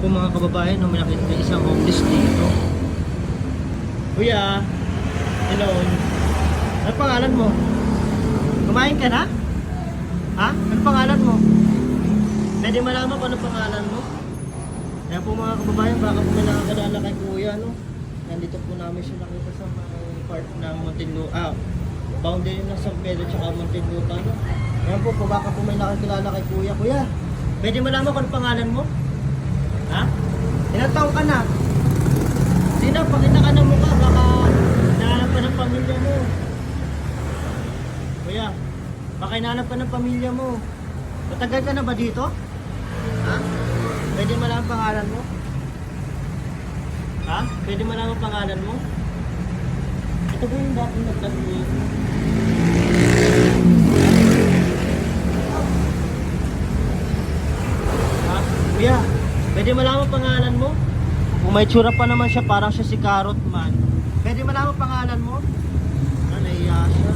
po mga kababayan, no, may nakita na isang homeless dito. Kuya, hello. Ano pangalan mo? Kumain ka na? Ha? Ano pangalan mo? Pwede malaman kung ano pangalan mo? Kaya po mga kababayan, baka po may nakakilala kay Kuya, no? Nandito po namin siya nakita sa part ng Muntinlupa. Ah, boundary ng San Pedro tsaka Muntinlupa, no? Kaya po, po baka po may nakakilala kay Kuya. Kuya, pwede malaman kung ano pangalan mo? Ha? Ilang taong ka na? Sino, pakita ka ng mukha, baka hinahanap ka ng pamilya mo. Kuya, baka hinahanap ka ng pamilya mo. Matagal ka na ba dito? Ha? Pwede malaman pangalan mo? Ha? Pwede malaman pangalan mo? Ito ba yung dating nagtago? Ha? Kuya, pwede malaman pangalan mo? Kung may tsura pa naman siya, parang siya si Carrot Man. Pwede malaman pangalan mo? Ah, naiya siya.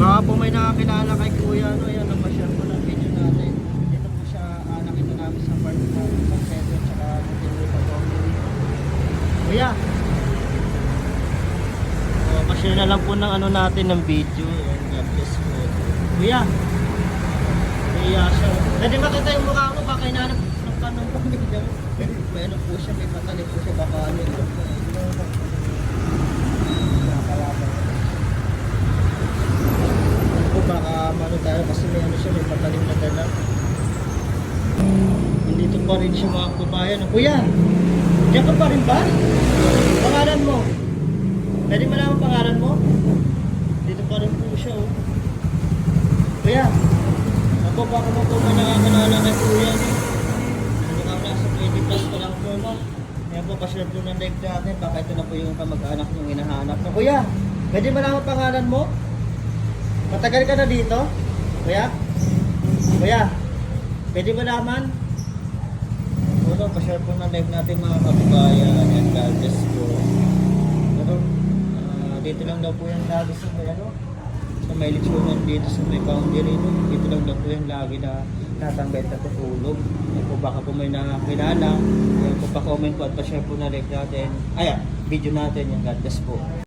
Baka po may nakakilala kay Kuya, no? Ayan, napashare ko ng video natin. Dito po siya, ah, nakita namin sa part ng San Pedro, tsaka Muntinlupa po. Kuya! Oh, pa-share na lang po ng ano natin ng video. Ayan, God bless po. Kuya! Naiya siya. Pwede makita yung mukha mo, baka hinahanap ng tanong ko. May ano po siya, may patalim po siya, baka ano ito. Ako baka mano tayo kasi may ano siya, may patalim na dala. Nandito pa rin siya mga kabayan. Kuya, diyan ka pa rin ba? Pangalan mo? Pwede malaman pangalan mo? Dito pa rin po siya oh. Kuya, ako baka mo po may nakakalala kay Kuya no? Ano ka nasa 20 plus pa lang po no? Kaya po pa-share po ng live natin, baka ito na po yung kamag-anak yung hinahanap. No, kuya, pwede malaman pangalan mo? Matagal ka na dito? Kuya? Kuya? Pwede mo naman? Ano, pa-share po ng live natin mga kababayan and God bless po. Pero, ah, dito lang daw po yan lagi sa may ano, sa may litsunan dito sa may boundary no? Dito lang daw po yan lagi na natanggal na tutulog. Yan po baka po may nakakilala. Yan po pa-comment po at pa-share po na live natin. Ayan, video natin yung God bless po.